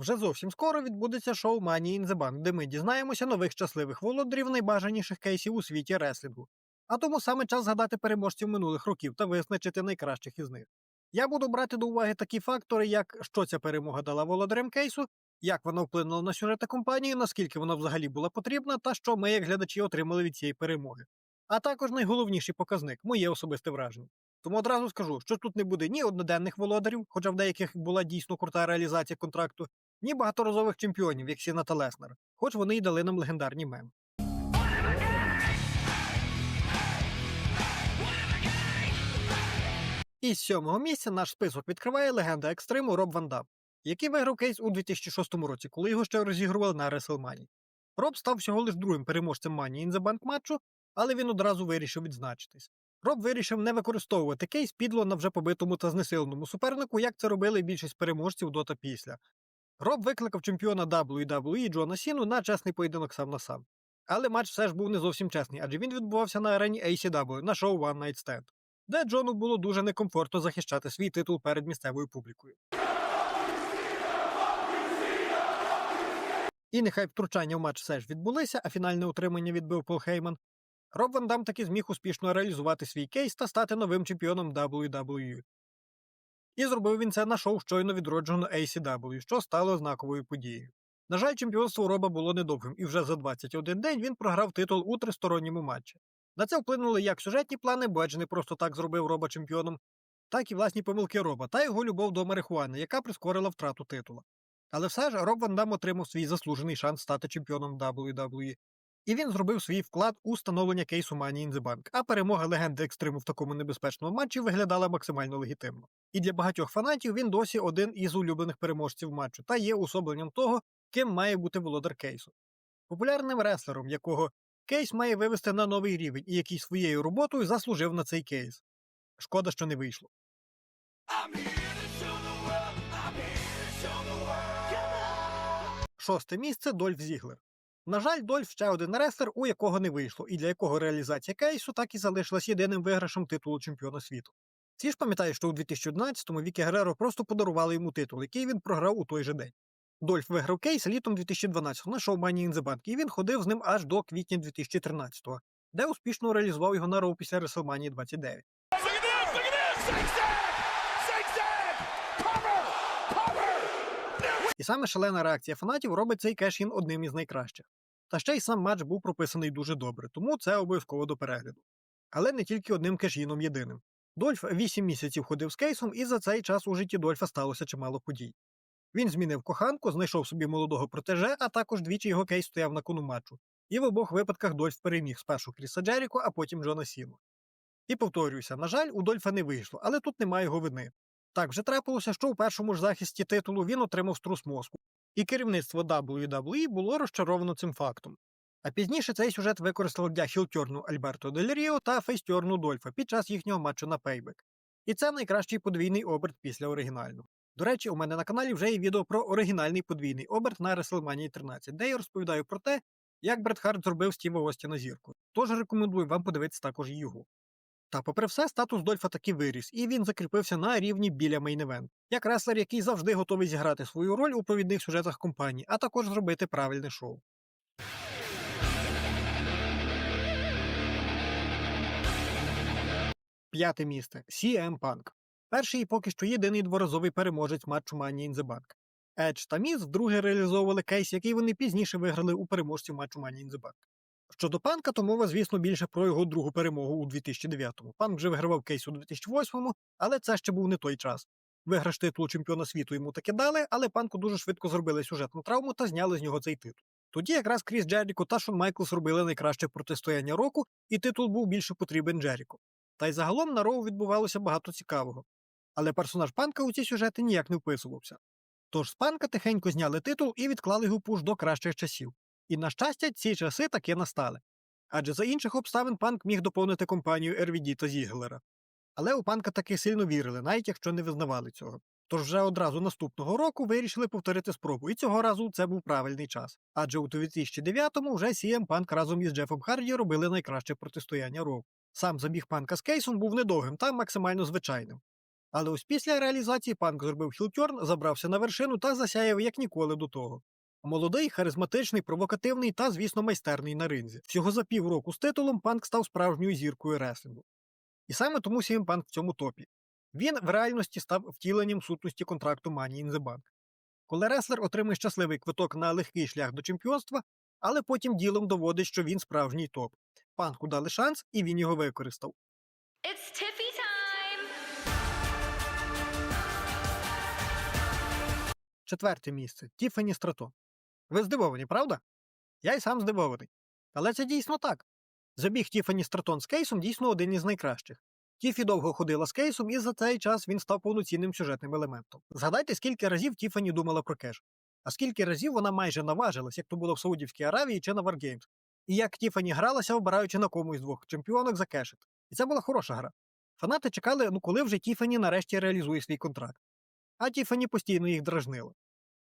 вже зовсім скоро відбудеться шоу Money in the Bank, де ми дізнаємося нових щасливих володарів найбажаніших кейсів у світі реслінгу. А тому саме час згадати переможців минулих років та визначити найкращих із них. Я буду брати до уваги такі фактори, як що ця перемога дала володарям кейсу, як вона вплинула на сюжети компанії, наскільки вона взагалі була потрібна, та що ми, як глядачі, отримали від цієї перемоги. А також найголовніший показник моє особисте враження. Тому одразу скажу, що тут не буде ні одноденних володарів, хоча в деяких була дійсно крута реалізація контракту, ні багаторазових чемпіонів, як Сіна та Леснер, хоч вони й дали нам легендарні меми. І з сьомого місця наш список відкриває легенда екстриму Роб Ван Дам, який виграв кейс у 2006 році, коли його ще розігрували на WrestleMania. Роб став всього лиш другим переможцем the Bank матчу, але він одразу вирішив відзначитись. Роб вирішив не використовувати кейс підло на вже побитому та знесиленому супернику, як це робили більшість переможців до та після. Роб викликав чемпіона WWE Джона Сіну на чесний поєдинок сам на сам. Але матч все ж був не зовсім чесний, адже він відбувався на арені ACW на шоу One Night Stand, де Джону було дуже некомфортно захищати свій титул перед місцевою публікою. І нехай втручання в матч все ж відбулися, а фінальне утримання відбив Пол Хейман. Роб Ван Дам таки зміг успішно реалізувати свій кейс та стати новим чемпіоном WWE. І зробив він це на шоу щойно відродженого ACW, що стало знаковою подією. На жаль, чемпіонство Роба було недовгим, і вже за 21 день він програв титул у тристоронньому матчі. На це вплинули як сюжетні плани, бо Едж не просто так зробив Роба чемпіоном, так і власні помилки Роба та його любов до марихуани, яка прискорила втрату титула. Але все ж Роб Ван Дам отримав свій заслужений шанс стати чемпіоном WWE. І він зробив свій вклад у становлення кейсу Money in the Bank, а перемога легенди екстриму в такому небезпечному матчі виглядала максимально легітимно. І для багатьох фанатів він досі один із улюблених переможців матчу та є особленням того, ким має бути володар кейсу. Популярним реслером, якого кейс має вивести на новий рівень і який своєю роботою заслужив на цей кейс. Шкода, що не вийшло. Шосте місце Дольф Зіглер. На жаль, Дольф ще один реслер, у якого не вийшло, і для якого реалізація кейсу так і залишилась єдиним виграшем титулу чемпіона світу. Всі ж пам'ятають, що у 2011-му Вікі Гереро просто подарували йому титул, який він програв у той же день. Дольф виграв кейс літом 2012-го на шоу Money in the Bank, і він ходив з ним аж до квітня 2013-го, де успішно реалізував його на роу після WrestleMania 29. І саме шалена реакція фанатів робить цей кеш-ін одним із найкращих. Та ще й сам матч був прописаний дуже добре, тому це обов'язково до перегляду. Але не тільки одним кеш-іном єдиним. Дольф 8 місяців ходив з кейсом, і за цей час у житті Дольфа сталося чимало подій. Він змінив коханку, знайшов собі молодого протеже, а також двічі його кейс стояв на кону матчу. І в обох випадках Дольф переміг спершу Кріса Джеріко, а потім Джона Сіну. І повторююся, на жаль, у Дольфа не вийшло, але тут немає його вини. Так вже трапилося, що у першому ж захисті титулу він отримав струс мозку, і керівництво WWE було розчаровано цим фактом. А пізніше цей сюжет використали для хілтьорну Альберто Дель Ріо та фейстьорну Дольфа під час їхнього матчу на Пейбек. І це найкращий подвійний оберт після оригінального. До речі, у мене на каналі вже є відео про оригінальний подвійний оберт на WrestleMania 13, де я розповідаю про те, як Бред Харт зробив Стіва Остіна зірку. Тож рекомендую вам подивитися також його. Та попри все, статус Дольфа таки виріс, і він закріпився на рівні біля мейн-евент, як реслер, який завжди готовий зіграти свою роль у провідних сюжетах компанії, а також зробити правильне шоу. П'яте місце CM Punk. Перший і поки що єдиний дворазовий переможець матчу Money in the Bank. Едж та Міз вдруге реалізовували кейс, який вони пізніше виграли у переможці матчу Money in the Bank. Щодо панка, то мова, звісно, більше про його другу перемогу у 2009-му. Панк вже вигравав кейс у 2008-му, але це ще був не той час. Виграш титулу чемпіона світу йому таки дали, але панку дуже швидко зробили сюжетну травму та зняли з нього цей титул. Тоді якраз Кріс Джеріко та Шон Майклс робили найкраще протистояння року, і титул був більше потрібен Джеріко. Та й загалом на Роу відбувалося багато цікавого. Але персонаж панка у ці сюжети ніяк не вписувався. Тож з панка тихенько зняли титул і відклали його пуш до кращих часів. І, на щастя, ці часи таки настали. Адже за інших обставин панк міг доповнити компанію RVD та Зіглера. Але у панка таки сильно вірили, навіть якщо не визнавали цього. Тож вже одразу наступного року вирішили повторити спробу, і цього разу це був правильний час. Адже у 2009-му вже CM Панк разом із Джефом Харді робили найкраще протистояння Роу. Сам забіг панка з кейсом був недовгим та максимально звичайним. Але ось після реалізації панк зробив хілтьорн, забрався на вершину та засяяв як ніколи до того. Молодий, харизматичний, провокативний та, звісно, майстерний на ринзі. Всього за півроку з титулом панк став справжньою зіркою реслінгу. І саме тому CM Punk в цьому топі. Він в реальності став втіленням сутності контракту Money in the Bank. Коли реслер отримує щасливий квиток на легкий шлях до чемпіонства, але потім ділом доводить, що він справжній топ. Панку дали шанс, і він його використав. It's Tiffy time! Четверте місце Тіфані Стратон. Ви здивовані, правда? Я й сам здивований. Але це дійсно так. Забіг Тіфані Стратон з кейсом дійсно один із найкращих. Тіфі довго ходила з кейсом, і за цей час він став повноцінним сюжетним елементом. Згадайте, скільки разів Тіфані думала про кеш, а скільки разів вона майже наважилась, як то було в Саудівській Аравії чи на Wargames. І як Тіфані гралася, обираючи на комусь двох чемпіонок за кешет. І це була хороша гра. Фанати чекали, ну коли вже Тіфані нарешті реалізує свій контракт. А Тіфані постійно їх дражнила.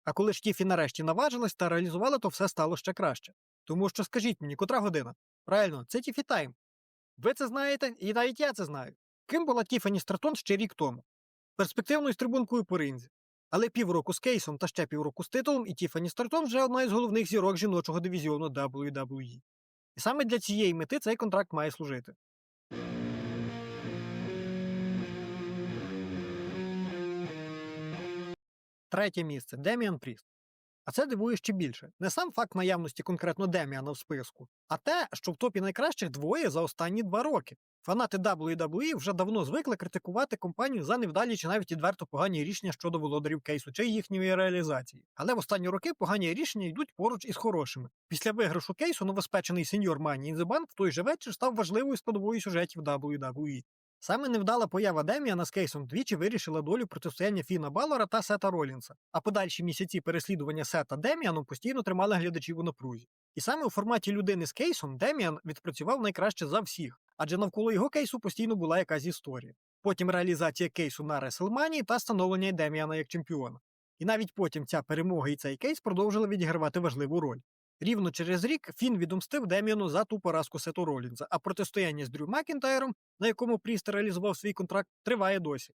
А коли ж Тіфі нарешті наважилась та реалізувала, то все стало ще краще. Тому що скажіть мені, котра година? Правильно, це Тіфі Тайм. Ви це знаєте, і навіть я це знаю. Ким була Тіфані Стратон ще рік тому? Перспективною стрибункою по ринзі. Але півроку з кейсом та ще півроку з титулом, і Тіфані Стратон вже одна із головних зірок жіночого дивізіону WWE. І саме для цієї мети цей контракт має служити. Третє місце Деміан Пріст. А це дивує ще більше. Не сам факт наявності конкретно Деміана в списку, а те, що в топі найкращих двоє за останні два роки. Фанати WWE вже давно звикли критикувати компанію за невдалі чи навіть відверто погані рішення щодо володарів кейсу чи їхньої реалізації. Але в останні роки погані рішення йдуть поруч із хорошими. Після виграшу кейсу новоспечений сеньор the Bank в той же вечір став важливою складовою сюжетів WWE. Саме невдала поява Деміана з кейсом двічі вирішила долю протистояння Фіна Балора та Сета Ролінса, а подальші місяці переслідування Сета Деміаном постійно тримали глядачів у напрузі. І саме у форматі людини з кейсом Деміан відпрацював найкраще за всіх, адже навколо його кейсу постійно була якась історія. Потім реалізація кейсу на Реселманії та становлення Деміана як чемпіона. І навіть потім ця перемога і цей кейс продовжили відігравати важливу роль. Рівно через рік Фін відомстив Деміану за ту поразку Сету Ролінза, а протистояння з Дрю Макінтайром, на якому Пріст реалізував свій контракт, триває досі.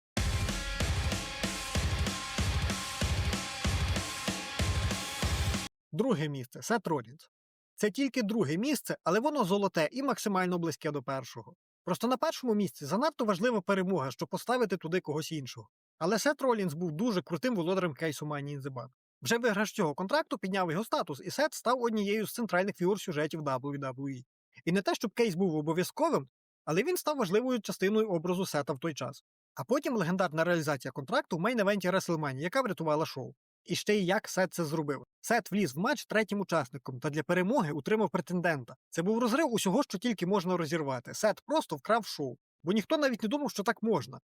Друге місце Сет Ролінз. Це тільки друге місце, але воно золоте і максимально близьке до першого. Просто на першому місці занадто важлива перемога, щоб поставити туди когось іншого. Але Сет Ролінс був дуже крутим володарем кейсу Money in the Bank. Вже виграш цього контракту підняв його статус, і Сет став однією з центральних фігур сюжетів WWE. І не те, щоб кейс був обов'язковим, але він став важливою частиною образу Сета в той час. А потім легендарна реалізація контракту в мейн-евенті WrestleMania, яка врятувала шоу. І ще й як Сет це зробив. Сет вліз в матч третім учасником та для перемоги утримав претендента. Це був розрив усього, що тільки можна розірвати. Сет просто вкрав шоу, бо ніхто навіть не думав, що так можна.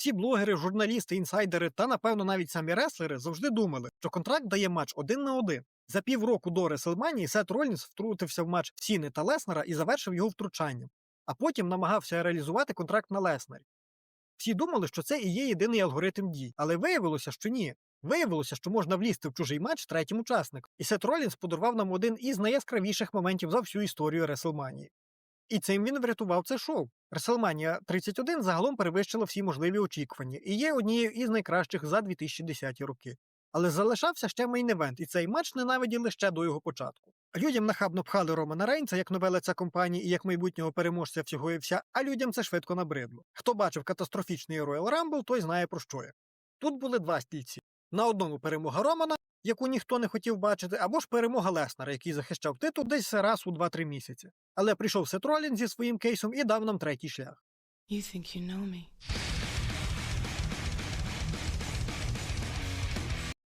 Всі блогери, журналісти, інсайдери та, напевно, навіть самі реслери завжди думали, що контракт дає матч один на один. За півроку до Реселманії Сет Ролінс втрутився в матч Сіни та Леснера і завершив його втручанням, а потім намагався реалізувати контракт на Леснері. Всі думали, що це і є єдиний алгоритм дій, але виявилося, що ні. Виявилося, що можна влізти в чужий матч третім учасником, і Сет Ролінс подарував нам один із найяскравіших моментів за всю історію Реселманії. І цим він врятував це шоу. WrestleMania 31 загалом перевищила всі можливі очікування і є однією із найкращих за 2010 роки. Але залишався ще мейн-евент, і цей матч ненавиділи ще до його початку. Людям нахабно пхали Романа Рейнса як нове лице компанії і як майбутнього переможця всього і вся, а людям це швидко набридло. Хто бачив катастрофічний Royal Rumble, той знає про що я. Тут були два стільці. На одному перемога Романа, яку ніхто не хотів бачити, або ж перемога Леснера, який захищав титул десь раз у 2-3 місяці. Але прийшов Сет Ролін зі своїм кейсом і дав нам третій шлях. You think you know me?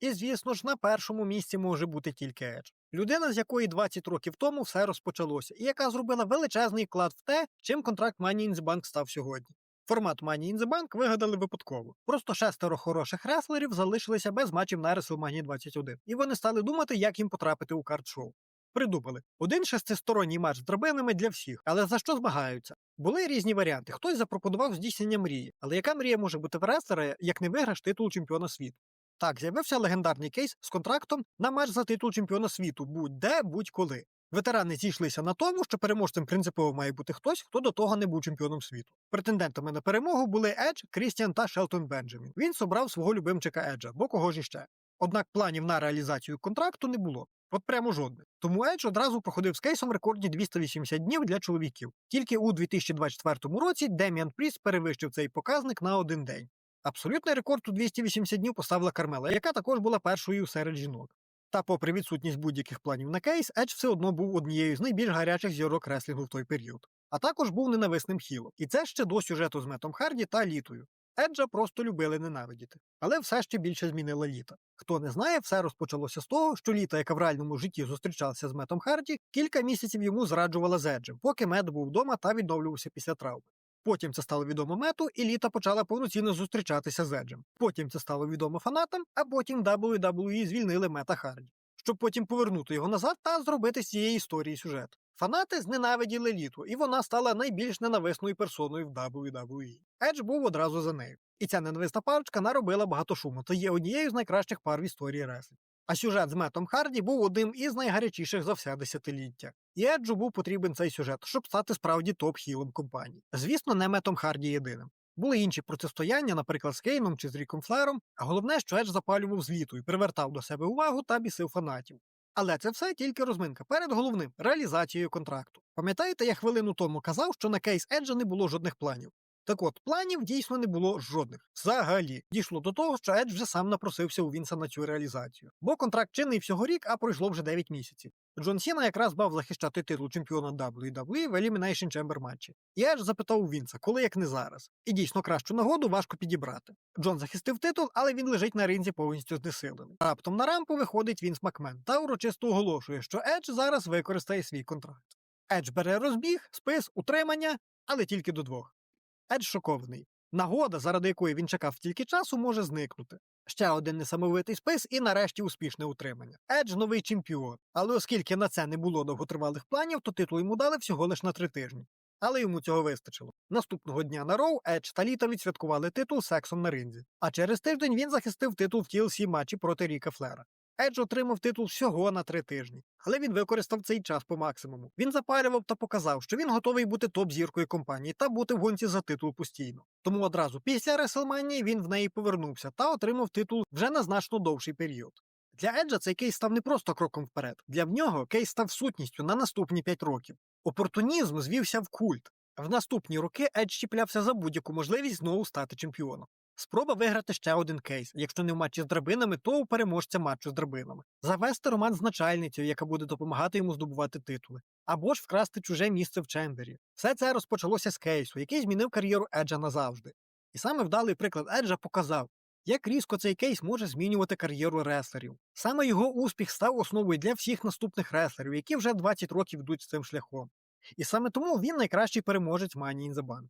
І, звісно ж, на першому місці може бути тільки Едж. Людина, з якої 20 років тому все розпочалося, і яка зробила величезний вклад в те, чим контракт Money in the Bank став сьогодні. Формат Money in the Bank вигадали випадково. Просто шестеро хороших реслерів залишилися без матчів на WrestleMania 21, і вони стали думати, як їм потрапити у карт-шоу. Придумали один шестисторонній матч з драбинами для всіх, але за що змагаються? Були різні варіанти. Хтось запропонував здійснення мрії, але яка мрія може бути в реслера, як не виграш титул чемпіона світу? Так, з'явився легендарний кейс з контрактом на матч за титул чемпіона світу будь-де, будь-коли. Ветерани зійшлися на тому, що переможцем принципово має бути хтось, хто до того не був чемпіоном світу. Претендентами на перемогу були Едж, Крістіан та Шелтон Бенджамін. Він собрав свого любимчика Еджа, бо кого ж іще. Однак планів на реалізацію контракту не було. От прямо жодних. Тому Едж одразу проходив з кейсом рекордні 280 днів для чоловіків. Тільки у 2024 році Деміан Пріс перевищив цей показник на один день. Абсолютний рекорд у 280 днів поставила Кармела, яка також була першою серед жінок. Та, попри відсутність будь-яких планів на кейс, Едж все одно був однією з найбільш гарячих зірок реслінгу в той період. А також був ненависним хілом. І це ще до сюжету з Метом Харді та Літою. Еджа просто любили ненавидіти. Але все ще більше змінила літа. Хто не знає, все розпочалося з того, що літа, яка в реальному житті зустрічалася з Метом Харді, кілька місяців йому зраджувала з Еджем, поки Мет був вдома та відновлювався після травми. Потім це стало відомо мету, і літа почала повноцінно зустрічатися з Еджем. Потім це стало відомо фанатам, а потім WWE звільнили Мета Харді, щоб потім повернути його назад та зробити з цієї історії сюжет. Фанати зненавиділи літу, і вона стала найбільш ненависною персоною в WWE. Едж був одразу за нею. І ця ненависна парочка наробила багато шуму та є однією з найкращих пар в історії реслінгу. А сюжет з Метом Харді був одним із найгарячіших за все десятиліття. І Еджу був потрібен цей сюжет, щоб стати справді топ-хілом компанії. Звісно, не Метом Харді єдиним. Були інші протистояння, наприклад, з Кейном чи з Ріком Флером, а головне, що Едж запалював з літою, привертав до себе увагу та бісив фанатів. Але це все тільки розминка перед головним реалізацією контракту. Пам'ятаєте, я хвилину тому казав, що на кейс Еджа не було жодних планів. Так от, планів дійсно не було жодних. Взагалі дійшло до того, що Едж вже сам напросився у Вінса на цю реалізацію. Бо контракт чинний всього рік, а пройшло вже 9 місяців. Джон Сіна якраз мав захищати титул чемпіона WWE в Elimination Chamber матчі. І Едж запитав у Вінса, коли як не зараз. І дійсно кращу нагоду важко підібрати. Джон захистив титул, але він лежить на ринзі повністю знесилений. Раптом на рампу виходить Вінс Макмен та урочисто оголошує, що Едж зараз використає свій контракт. Едж бере розбіг, спис, утримання, але тільки до двох. Едж шокований. Нагода, заради якої він чекав стільки часу, може зникнути. Ще один несамовитий спис і нарешті успішне утримання. Едж новий чемпіон. Але оскільки на це не було довготривалих планів, то титул йому дали всього лиш на три тижні. Але йому цього вистачило. Наступного дня на Роу Едж та Літа відсвяткували титул сексом на ринзі. А через тиждень він захистив титул в TLC матчі проти Ріка Флера. Едж отримав титул всього на три тижні, але він використав цей час по максимуму. Він запалював та показав, що він готовий бути топ-зіркою компанії та бути в гонці за титул постійно. Тому одразу після Реселманії він в неї повернувся та отримав титул вже на значно довший період. Для Еджа цей кейс став не просто кроком вперед. Для нього кейс став сутністю на наступні 5 років. Опортунізм звівся в культ. В наступні роки Едж чіплявся за будь-яку можливість знову стати чемпіоном. Спроба виграти ще один кейс, якщо не в матчі з драбинами, то у переможця матчу з драбинами. Завести роман з начальницею, яка буде допомагати йому здобувати титули, або ж вкрасти чуже місце в Чембері. Все це розпочалося з кейсу, який змінив кар'єру Еджа назавжди. І саме вдалий приклад Еджа показав, як різко цей кейс може змінювати кар'єру реслерів. Саме його успіх став основою для всіх наступних реслерів, які вже 20 років йдуть цим шляхом. І саме тому він найкращий переможець Money in the Bank.